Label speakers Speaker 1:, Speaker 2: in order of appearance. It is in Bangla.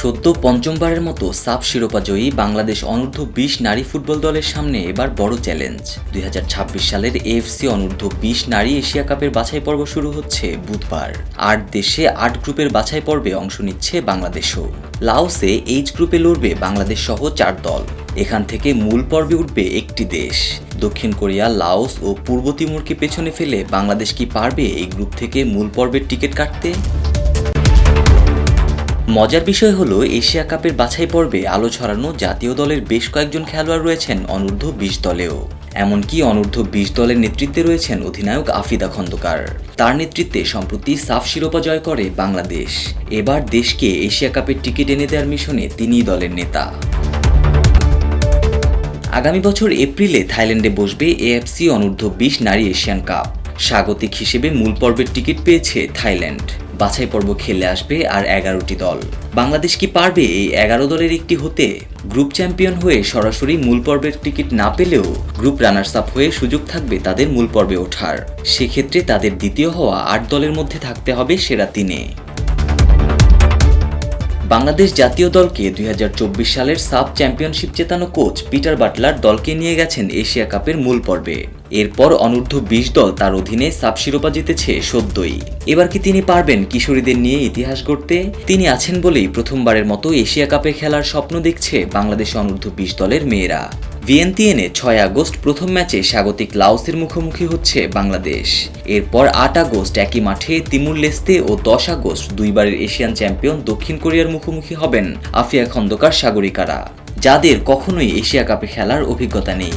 Speaker 1: সদ্য পঞ্চমবারের মতো সাফ শিরোপা জয়ী বাংলাদেশ অনূর্ধ্ব বিশ নারী ফুটবল দলের সামনে এবার বড় চ্যালেঞ্জ। দুই হাজার ছাব্বিশ সালের এএফসি অনূর্ধ্ব বিশ নারী এশিয়া কাপের বাছাই পর্ব শুরু হচ্ছে বুধবার। আট দেশে আট গ্রুপের বাছাই পর্বে অংশ নিচ্ছে বাংলাদেশও। লাওসে এইচ গ্রুপে লড়বে বাংলাদেশ সহ চার দল। এখান থেকে মূল পর্বে উঠবে একটি দেশ। দক্ষিণ কোরিয়া, লাওস ও পূর্ব তিমুরকে পেছনে ফেলে বাংলাদেশ কি পারবে এই গ্রুপ থেকে মূল পর্বের টিকিট কাটতে? মজার বিষয় হলো, এশিয়া কাপের বাছাই পর্বে আলো ছড়ানো জাতীয় দলের বেশ কয়েকজন খেলোয়াড় রয়েছেন অনূর্ধ্ব বিশ দলেও। এমনকি অনূর্ধ্ব বিশ দলের নেতৃত্বে রয়েছেন অধিনায়ক আফিদা খন্দকার। তার নেতৃত্বে সম্প্রতি সাফ শিরোপা জয় করে বাংলাদেশ। এবার দেশকে এশিয়া কাপের টিকিট এনে দেওয়ার মিশনে তিনিই দলের নেতা। আগামী বছর এপ্রিলে থাইল্যান্ডে বসবে এএফসি অনূর্ধ্ব বিশ নারী এশিয়ান কাপ। স্বাগতিক হিসেবে মূল পর্বের টিকিট পেয়েছে থাইল্যান্ড। বাছাই পর্ব খেলে আসবে আর এগারোটি দল। বাংলাদেশ কি পারবে এই এগারো দলের একটি হতে? গ্রুপ চ্যাম্পিয়ন হয়ে সরাসরি মূল পর্বের টিকিট না পেলেও গ্রুপ রানার্স আপ হয়ে সুযোগ থাকবে তাদের মূল পর্বে ওঠার। সেক্ষেত্রে তাদের দ্বিতীয় হওয়া আট দলের মধ্যে থাকতে হবে সেরা তিনে। বাংলাদেশ জাতীয় দলকে দুই হাজার চব্বিশ সালের সাব চ্যাম্পিয়নশিপ জেতানো কোচ পিটার বাটলার দলকে নিয়ে গেছেন এশিয়া কাপের মূল পর্বে। এরপর অনূর্ধ্ব বিশ দল তার অধীনে সাব শিরোপা জিতেছে সদ্যই। এবার কি তিনি পারবেন কিশোরীদের নিয়ে ইতিহাস গড়তে? তিনি আছেন বলেই প্রথমবারের মতো এশিয়া কাপে খেলার স্বপ্ন দেখছে বাংলাদেশ অনূর্ধ্ব বিশ দলের মেয়েরা। ভিয়েন্তিয়েনে ছয় আগস্ট প্রথম ম্যাচে স্বাগতিক লাওসের মুখোমুখি হচ্ছে বাংলাদেশ। এরপর আট আগস্ট একই মাঠে তিমুর লেস্তে ও দশ আগস্ট দুইবারের এশিয়ান চ্যাম্পিয়ন দক্ষিণ কোরিয়ার মুখোমুখি হবেন আফিয়া খন্দকার সাগরিকারা, যাদের কখনোই এশিয়া কাপে খেলার অভিজ্ঞতা নেই।